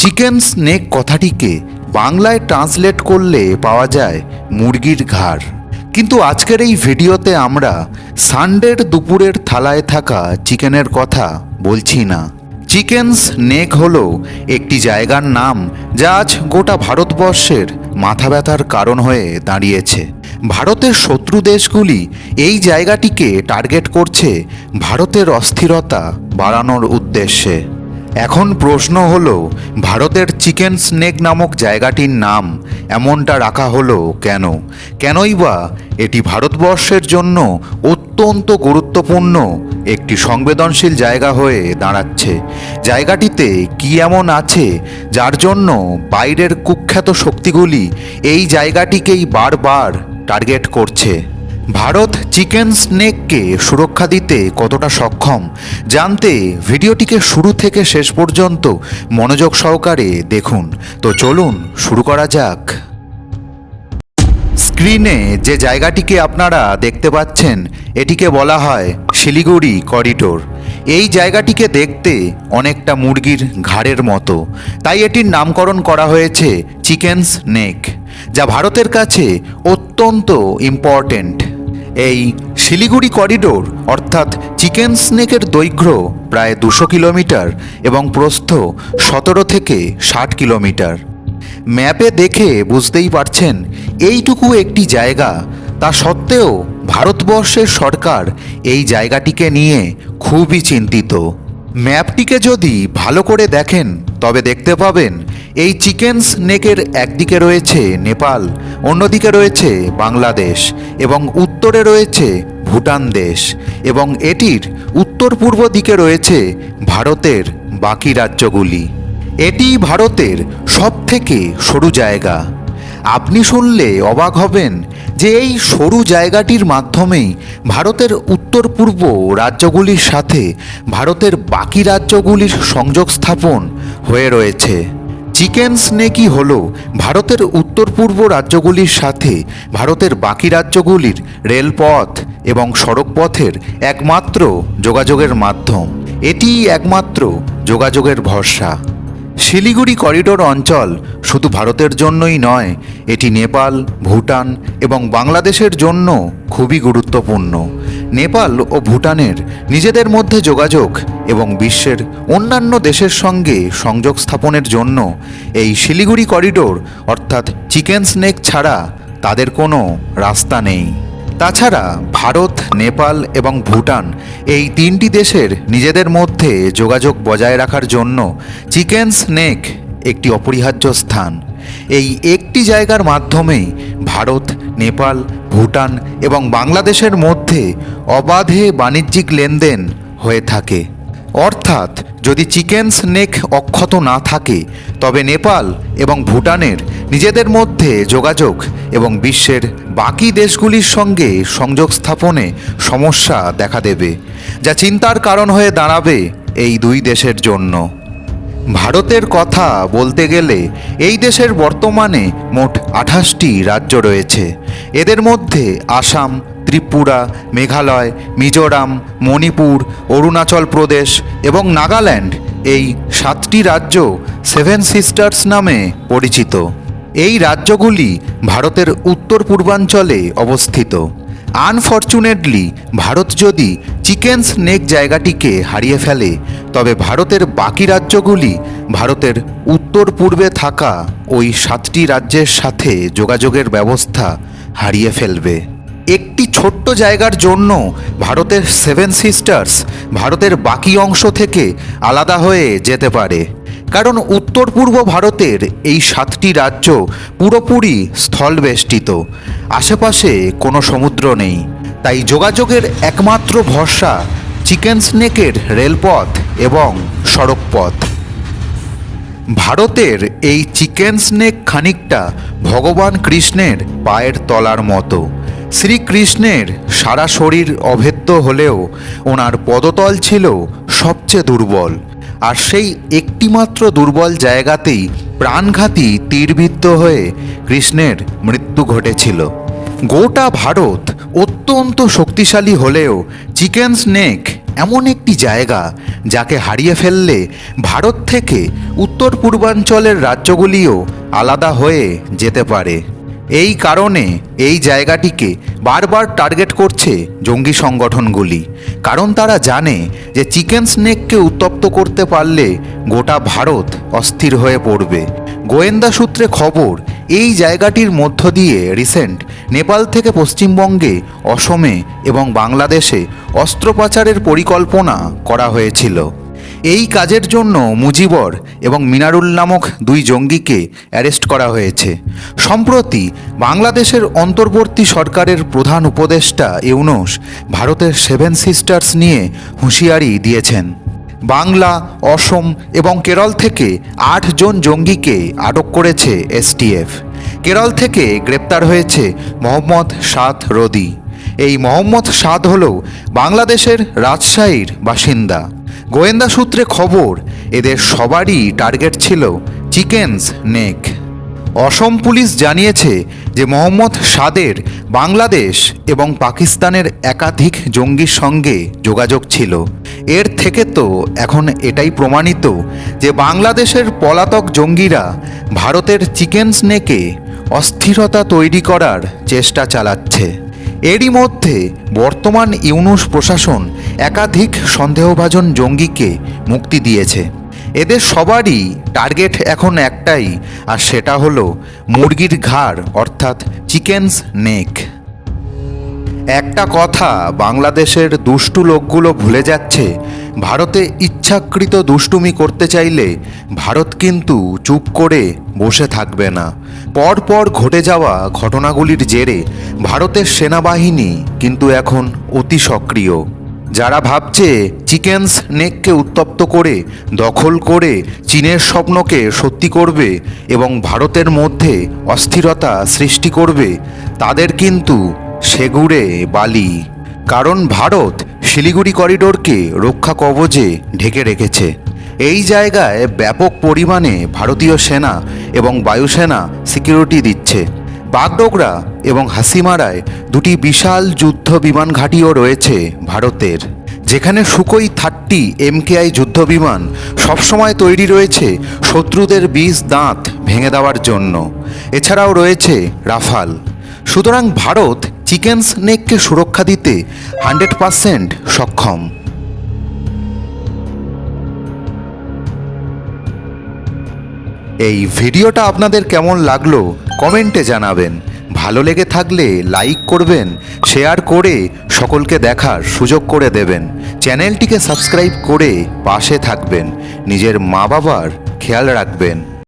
Chicken snake কথাটিকে বাংলায় translate করলে পাওয়া যায় মুরগির ঘাড়। কিন্তু আজকের এই ভিডিওতে আমরা সানডের দুপুরের থালায় থাকা চিকেনের কথা বলছি না। চিকেন স্নেক হলো একটি জায়গার নাম যা আজ গোটা ভারতবর্ষের মাথা ব্যথার কারণ হয়ে দাঁড়িয়েছে। ভারতের শত্রু দেশগুলি এই জায়গাটিকে টার্গেট করছে ভারতের অস্থিরতা বাড়ানোর উদ্দেশ্যে। এখন প্রশ্ন হল, ভারতের চিকেন স্নেক নামক জায়গাটির নাম এমনটা রাখা হলো কেন? কেনই বা এটি ভারতবর্ষের জন্য অত্যন্ত গুরুত্বপূর্ণ একটি সংবেদনশীল জায়গা হয়ে দাঁড়াচ্ছে। জায়গাটিতে কি এমন আছে যার জন্য বাইরের কুখ্যাত শক্তিগুলি এই জায়গাটিকেই বারবার টার্গেট করছে? ভারত চিকেন স্নেককে সুরক্ষা দিতে কতটা সক্ষম? জানতে ভিডিওটিকে শুরু থেকে শেষ পর্যন্ত মনোযোগ সহকারে দেখুন। তো চলুন, শুরু করা যাক। স্ক্রিনে যে জায়গাটিকে আপনারা দেখতে পাচ্ছেন, এটিকে বলা হয় শিলিগুড়ি করিডোর। এই জায়গাটিকে দেখতে অনেকটা মুরগির ঘাড়ের মতো। তাই এটির নামকরণ করা হয়েছে চিকেন স্নেক, যা ভারতের কাছে অত্যন্ত ইম্পর্ট্যান্ট এই শিলিগুড়ি করিডোর, অর্থাৎ চিকেন স্নেকের দৈর্ঘ্য প্রায় দুশো কিলোমিটার এবং প্রস্থ সতেরো থেকে ষাট কিলোমিটার। ম্যাপে দেখে বুঝতেই পারছেন, এইটুকু একটি জায়গা, তা সত্ত্বেও ভারতবর্ষের সরকার এই জায়গাটিকে নিয়ে খুবই চিন্তিত। ম্যাপটিকে যদি ভালো করে দেখেন, তবে দেখতে পাবেন এই চিকেন স্নেকের একদিকে রয়েছে নেপাল, অন্যদিকে রয়েছে বাংলাদেশ এবং উত্তরে রয়েছে ভুটান দেশ এবং এটির উত্তর পূর্ব দিকে রয়েছে ভারতের বাকি রাজ্যগুলি। এটি ভারতের সবথেকে সরু জায়গা। আপনি শুনলে অবাক হবেন যে এই সরু জায়গাটির মাধ্যমেই ভারতের উত্তর পূর্ব রাজ্যগুলির সাথে ভারতের বাকি রাজ্যগুলির সংযোগ স্থাপন হয়ে রয়েছে। চিকেন স্নেকই হল ভারতের উত্তর পূর্ব রাজ্যগুলির সাথে ভারতের বাকি রাজ্যগুলির রেলপথ এবং সড়কপথের একমাত্র যোগাযোগের মাধ্যম। এটি একমাত্র যোগাযোগের ভরসা। শিলিগুড়ি করিডোর অঞ্চল শুধু ভারতের জন্যই নয়, এটি নেপাল, ভুটান এবং বাংলাদেশের জন্য খুবই গুরুত্বপূর্ণ। নেপাল ও ভুটানের নিজেদের মধ্যে যোগাযোগ এবং বিশ্বের অন্যান্য দেশের সঙ্গে সংযোগ স্থাপনের জন্য এই শিলিগুড়ি করিডোর, অর্থাৎ চিকেন স্নেক ছাড়া তাদের কোনো রাস্তা নেই। তাছাড়া ভারত, নেপাল এবং ভুটান এই তিনটি দেশের নিজেদের মধ্যে যোগাযোগ বজায় রাখার জন্য চিকেন স্নেক একটি অপরিহার্য স্থান। এই একটি জায়গার মাধ্যমেই ভারত, নেপাল ভুটান এবং বাংলাদেশের মধ্যে অবাধে বাণিজ্যিক লেনদেন হয়ে থাকে। অর্থাৎ, যদি চিকেন স্নেক অক্ষত না থাকে, তবে নেপাল এবং ভুটানের নিজেদের মধ্যে যোগাযোগ এবং বিশ্বের বাকি দেশগুলির সঙ্গে সংযোগ স্থাপনে সমস্যা দেখা দেবে, যা চিন্তার কারণ হয়ে দাঁড়াবে এই দুই দেশের জন্য। ভারতের কথা বলতে গেলে এই দেশের বর্তমানে মোট আঠাশটি রাজ্য রয়েছে। এদের মধ্যে আসাম, ত্রিপুরা, মেঘালয়, মিজোরাম, মণিপুর, অরুণাচল প্রদেশ এবং নাগাল্যান্ড এই সাতটি রাজ্য সেভেন সিস্টার্স নামে পরিচিত। এই রাজ্যগুলি ভারতের উত্তর পূর্বাঞ্চলে অবস্থিত। আনফর্চুনেটলি, ভারত যদি চিকেন স্নেক জায়গাটিকে হারিয়ে ফেলে, তবে ভারতের বাকি রাজ্যগুলি ভারতের উত্তর পূর্বে থাকা ওই সাতটি রাজ্যের সাথে যোগাযোগের ব্যবস্থা হারিয়ে ফেলবে। একটি ছোট্ট জায়গার জন্য ভারতের সেভেন সিস্টার্স ভারতের বাকি অংশ থেকে আলাদা হয়ে যেতে পারে। কারণ উত্তর পূর্ব ভারতের এই সাতটি রাজ্য পুরোপুরি স্থলবেষ্টিত। আশেপাশে কোনো সমুদ্র নেই। তাই যোগাযোগের একমাত্র ভরসা চিকেন স্নেকের রেলপথ এবং সড়কপথ। ভারতের এই চিকেন স্নেক খানিকটা ভগবান কৃষ্ণের পায়ের তলার মতো। শ্রীকৃষ্ণের সারা শরীর অভেদ্য হলেও ওনার পদতল ছিল সবচেয়ে দুর্বল। আর সেই একটিমাত্র দুর্বল জায়গাতেই প্রাণঘাতী তীরবিদ্ধ হয়ে কৃষ্ণের মৃত্যু ঘটেছিল। গোটা ভারত অত্যন্ত শক্তিশালী হলেও চিকেন স্নেক এমন একটি জায়গা যাকে হারিয়ে ফেললে ভারত থেকে উত্তর পূর্বাঞ্চলের রাজ্যগুলিও আলাদা হয়ে যেতে পারে। এই কারণে এই জায়গাটিকে বারবার টার্গেট করছে জঙ্গি সংগঠনগুলি, কারণ তারা জানে যে চিকেন স্নেককে উত্তপ্ত করতে পারলে গোটা ভারত অস্থির হয়ে পড়বে। গোয়েন্দা সূত্রে খবর, এই জায়গাটির মধ্য দিয়ে রিসেন্ট নেপাল থেকে পশ্চিমবঙ্গে, অসমে এবং বাংলাদেশে অস্ত্র পাচারের পরিকল্পনা করা হয়েছিল। এই কাজের জন্য মুজিবর এবং মিনারুল নামক দুই জঙ্গিকে অ্যারেস্ট করা হয়েছে। সম্প্রতি বাংলাদেশের অন্তর্বর্তী সরকারের প্রধান উপদেষ্টা ইউনুস ভারতের সেভেন সিস্টার্স নিয়ে হুঁশিয়ারি দিয়েছেন। বাংলা, অসম এবং কেরল থেকে আট জন জঙ্গিকে আটক করেছে এসটিএফ। কেরল থেকে গ্রেপ্তার হয়েছে মোহাম্মদ সাদ রদি। এই মোহাম্মদ সাদ হল বাংলাদেশের রাজশাহীর বাসিন্দা। গোয়েন্দা সূত্রে খবর, এদের সবারই টার্গেট ছিল চিকেনস নেক। অসম পুলিশ জানিয়েছে যে মোহাম্মদ সাদের বাংলাদেশ এবং পাকিস্তানের একাধিক জঙ্গির সঙ্গে যোগাযোগ ছিল। এর থেকে তো এখন এটাই প্রমাণিত যে বাংলাদেশের পলাতক জঙ্গিরা ভারতের চিকেন স্নেকে অস্থিরতা তৈরি করার চেষ্টা চালাচ্ছে। এরই মধ্যে বর্তমান ইউনুস প্রশাসন একাধিক সন্দেহভাজন জঙ্গিকে মুক্তি দিয়েছে। এদের সবারই টার্গেট এখন একটাই, আর সেটা হলো মুরগির ঘাড়, অর্থাৎ চিকেনস নেক। একটা কথা বাংলাদেশের দুষ্টু লোকগুলো ভুলে যাচ্ছে, ভারতে ইচ্ছাকৃত দুষ্টুমি করতে চাইলে ভারত কিন্তু চুপ করে বসে থাকবে না। পরপর ঘটে যাওয়া ঘটনাগুলির জেরে ভারতের সেনাবাহিনী কিন্তু এখন অতি সক্রিয়। যারা ভাবছে চিকেনস নেককে উত্তপ্ত করে, দখল করে চীনের স্বপ্নকে সত্যি করবে এবং ভারতের মধ্যে অস্থিরতা সৃষ্টি করবে, তাদের কিন্তু সেগুড়ে বালি। কারণ ভারত শিলিগুড়ি করিডোরকে রক্ষা কবচে ঢেকে রেখেছে। এই জায়গায় ব্যাপক পরিমাণে ভারতীয় সেনা এবং বায়ুসেনা সিকিউরিটি দিচ্ছে। বাগডোগরা এবং হাসিমারায় দুটি বিশাল যুদ্ধ বিমান ঘাঁটিও রয়েছে ভারতের। যেখানে সুকোই থার্টি এমকেআই যুদ্ধ বিমান সবসময় তৈরি রয়েছে শত্রুদের বিষ দাঁত ভেঙে দেওয়ার জন্য। এছাড়াও রয়েছে রাফাল। সুতরাং ভারত চিকেন স্নেককে সুরক্ষা দিতে হান্ড্রেড পারসেন্ট সক্ষম। এই ভিডিওটা আপনাদের কেমন লাগল কমেন্টে জানাবেন। ভালো লেগে থাকলে লাইক করবেন, শেয়ার করে সকলকে দেখার সুযোগ করে দেবেন। চ্যানেলটিকে সাবস্ক্রাইব করে পাশে থাকবেন, নিজের মা বাবার খেয়াল রাখবেন।